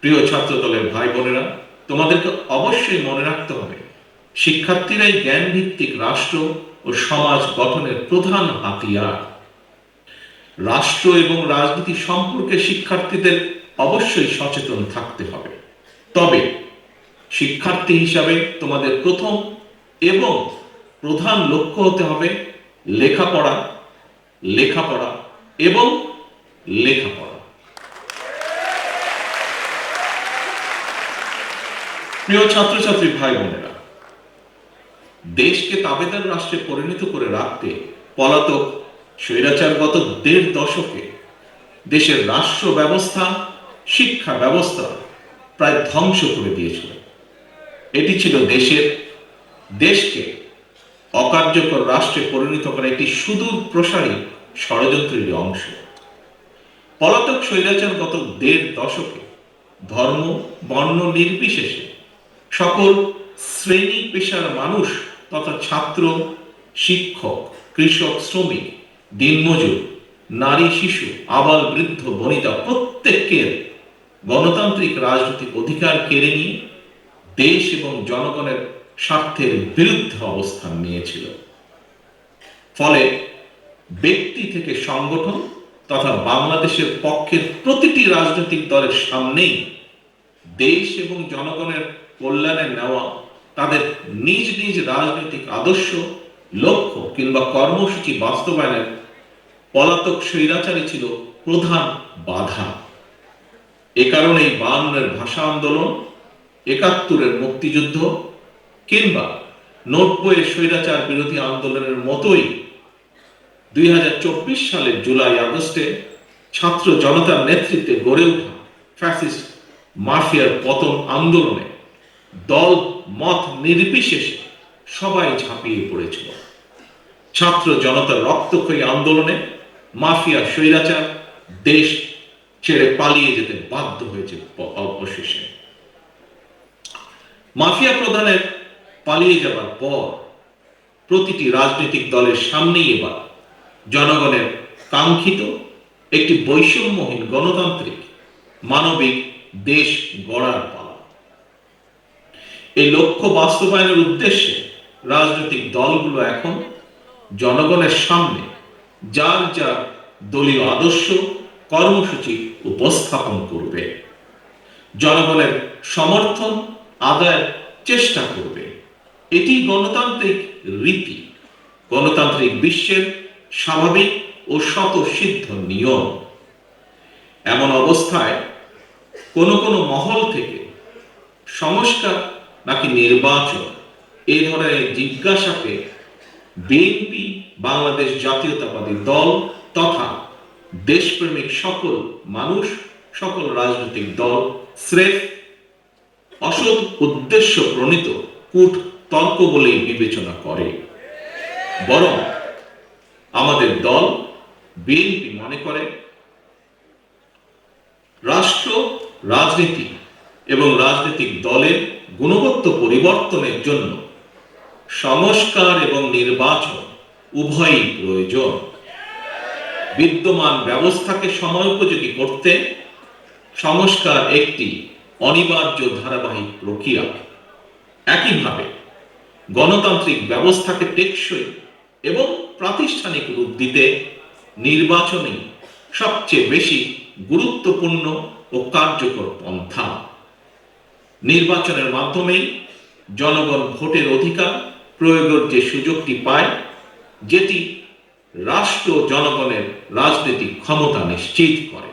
প্রিয় ছাত্র দলের ভাই বোনেরা তোমাদেরকে অবশ্যই মনে রাখতে হবে, শিক্ষার্থীরাই জ্ঞান ভিত্তিক রাষ্ট্র ও সমাজ গঠনের প্রধান হাতিয়ার। রাষ্ট্র এবং রাজনীতি সম্পর্কে শিক্ষার্থীদের অবশ্যই সচেতন থাকতে হবে। তবে শিক্ষার্থী হিসাবে তোমাদের প্রথম এবং প্রধান লক্ষ্য হতে হবে লেখাপড়া লেখাপড়া এবং লেখাপড়া। প্রিয় ছাত্রছাত্রী ভাই বোনেরা, দেশকে তাবেদার রাষ্ট্রে পরিণত করে রাখতে পলাতক স্বৈরাচার গত দেড় দশকে দেশের রাষ্ট্র ব্যবস্থা, শিক্ষা ব্যবস্থা প্রায় ধ্বংস করে দিয়েছিল। এটি ছিল দেশের, দেশকে অকার্যকর রাষ্ট্রে পরিণত করা একটি সুদূর প্রসারী ষড়যন্ত্রের অংশ। পলাতক স্বৈরাচার গত দেড় দশকে ধর্ম, বর্ণ নির্বিশেষে সকল শ্রেণি পেশার মানুষ তথা ছাত্র, শিক্ষক, কৃষক, শ্রমিক, দিনমজুর, নারী শিশু, আবাল বৃদ্ধ, বনিতা প্রত্যেকের গণতান্ত্রিক রাজনৈতিক অধিকার কেড়ে নিয়ে দেশ এবং জনগণের স্বার্থের বিরুদ্ধে অবস্থান নিয়েছিল। ফলে ব্যক্তি থেকে সংগঠন তথা বাংলাদেশের পক্ষের প্রতিটি রাজনৈতিক দলের সামনেই দেশ এবং জনগণের কল্যাণে নেওয়া, তাদের নিজ নিজ রাজনৈতিক আদর্শ, লক্ষ্য কিংবা কর্মসূচি বাস্তবায়নের পলাতক স্বৈরাচারী ছিল প্রধান বাধা। এ কারণেই বায়ান্নের ভাষা আন্দোলন, একাত্তরের মুক্তিযুদ্ধ কিংবা নব্বই স্বৈরাচার বিরোধী আন্দোলনের মতোই দুই হাজার চব্বিশ সালের জুলাই আগস্টে ছাত্র জনতার নেতৃত্বে গড়ে ওঠা ফ্যাসিস্ট মাফিয়ার পতন আন্দোলনে দল, মত নির্বিশেষে সবাই ঝাঁপিয়ে পড়েছিল। ছাত্র জনতার রক্তক্ষয়ী আন্দোলনে মাফিয়া স্বৈরাচার দেশ ছেড়ে পালিয়ে যেতে বাধ্য হয়েছে অবশেষে। মাফিয়া প্রধানের পালিয়ে যাবার পর প্রতিটি রাজনৈতিক দলের সামনেই এবার জনগণের কাঙ্ক্ষিত একটি বৈষম্যহীন গণতান্ত্রিক মানবিক দেশ গড়ার এই লক্ষ্য বাস্তবায়নের উদ্দেশ্যে রাজনৈতিক দলগুলো এখন জনগণের সামনে যার যার দলীয় আদর্শ, কর্মসূচি উপস্থাপন করবে। জনগণের সমর্থন, আদায়ের চেষ্টা করবে। এটি গণতান্ত্রিক রীতি। গণতান্ত্রিক বিশ্বের স্বাভাবিক ও স্বতঃসিদ্ধ নিয়ম। এমন অবস্থায় কোন কোন মহল থেকে সংস্কার নাকি নির্বাচন? এই ধরনের জিজ্ঞাসাকে বিএনপি, বাংলাদেশ জাতীয়তাবাদী দল তথা দেশপ্রেমিক সকল মানুষ, সকল রাজনৈতিক দল স্রেফ অসৎ উদ্দেশ্য প্রণীত কূট তর্ক বলেই বিবেচনা করে। বরং আমাদের দল বিএনপি মনে করে, রাষ্ট্র, রাজনীতি এবং রাজনৈতিক দলের গুণগত পরিবর্তনের জন্য সংস্কার এবং নির্বাচন উভয়ই প্রয়োজন। বিদ্যমান ব্যবস্থাকে সময়োপযোগী করতে সংস্কার একটি অনিবার্য ধারাবাহিক প্রক্রিয়া। একইভাবে গণতান্ত্রিক ব্যবস্থাকে টেকসই এবং প্রাতিষ্ঠানিক রূপ দিতে নির্বাচনই সবচেয়ে বেশি গুরুত্বপূর্ণ ও কার্যকর পন্থা। নির্বাচনের মাধ্যমেই জনগণ ভোটের অধিকার প্রয়োগের যে সুযোগটি পায়, যেটি রাষ্ট্র জনগণের রাজনৈতিক ক্ষমতা নিশ্চিত করে।